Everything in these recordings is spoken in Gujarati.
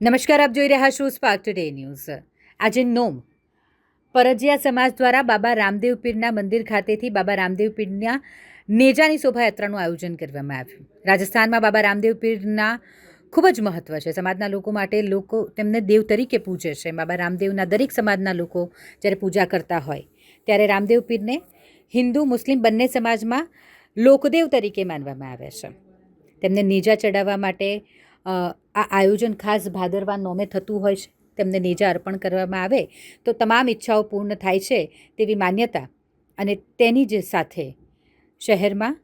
નમસ્કાર, આપ જોઈ રહ્યા છો સ્પાર્ક ટુડે ન્યૂઝ આજે નોમ. પરજિયા સમાજ દ્વારા બાબા રામદેવ પીરના મંદિર ખાતેથી બાબા રામદેવ પીરના નેજાની શોભાયાત્રાનું આયોજન કરવામાં આવ્યું. રાજસ્થાનમાં બાબા રામદેવ પીરના ખૂબ જ મહત્વ છે. સમાજના લોકો માટે લોકો તેમને દેવ તરીકે પૂજે છે. બાબા રામદેવના દરેક સમાજના લોકો જ્યારે પૂજા કરતા હોય, ત્યારે રામદેવ પીરને હિન્દુ, મુસ્લિમ બંને સમાજમાં લોકદેવ તરીકે માનવામાં આવે છે. તેમને નેજા ચડાવવા માટે આ આયોજન ખાસ ભાદરવા નોમે થતું હોય છે, તેમને નેજા અર્પણ કરવામાં આવે, તો તમામ ઈચ્છાઓ પૂર્ણ થાય છે તેવી માન્યતા અને તેની જ સાથે શહેરમાં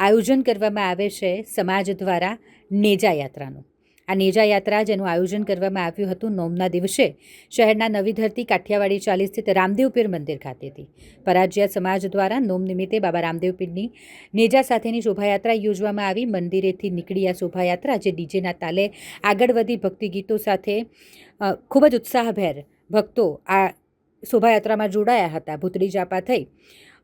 આયોજન કરવામાં આવે છે સમાજ દ્વારા નેજા યાત્રાનું. આ નેજા યાત્રા જેનું આયોજન કરવામાં આવ્યું હતું નોમના દિવસે. શહેરના નવી ધરતી કાઠિયાવાડી ચાલી સ્થિત રામદેવપીર મંદિર ખાતેથી. પરાજ્યા સમાજ દ્વારા નોમ નિમિત્તે બાબા રામદેવપીરની નેજા સાથેની શોભાયાત્રા યોજવામાં આવી. મંદિરેથી નીકળી આ શોભાયાત્રા, જે ડીજેના તાલે આગળ વધી ભક્તિ ગીતો સાથે ખૂબ જ ઉત્સાહભેર ભક્તો આ શોભાયાત્રામાં જોડાયા હતા. ભૂતળી જાપા થઈ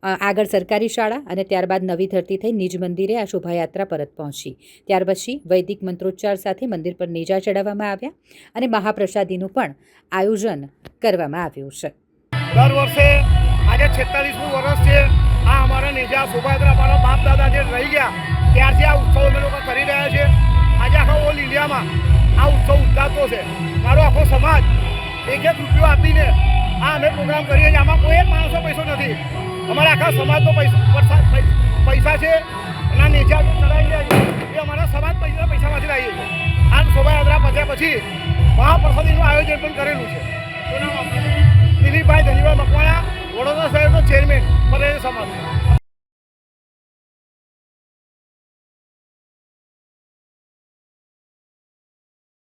આગળ સરકારી શાળા અને ત્યારબાદ નવી ધરતી થઈ નિજ મંદિરે આ શોભાયાત્રા પરત પહોંચી. ત્યાર પછી વૈદિક મંત્રોચ્ચાર સાથે મંદિર પર નેજા ચડાવવામાં આવ્યા અને મહાપ્રસાદીનું પણ આયોજન કરવામાં આવ્યું છે. દર વર્ષે આજે છેતાલીસમું વર્ષ છે. આ અમારા નેજા શોભાયાત્રા અમારા બાપ દાદા જે રહી ગયા, ત્યારથી આ ઉત્સવ અમે લોકો કરી રહ્યા છે. આજે આખા ઓલ ઇન્ડિયામાં આ ઉત્સવ ઉદ્ગાતો છે. મારો આખો સમાજ એક એક રૂપિયો આપીને આ અમે પ્રોગ્રામ કરીએ છીએ. આમાં કોઈ એક માણસો પૈસો નથી. અમારા આખા સમાજનો પૈસા પૈસા છે, એના નેજા ચડાવી રહ્યા છે. એ અમારા સમાજ પૈસા, પૈસામાંથી લાવીએ છીએ આ શોભાયાત્રા પત્યા પછી મહાપ્રસાદીનું આયોજન પણ કરેલું છે? દિલીપભાઈ ધનીભાઈ મકવાણા વડોદરા શહેરનો ચેરમેન પરેશ સમાજ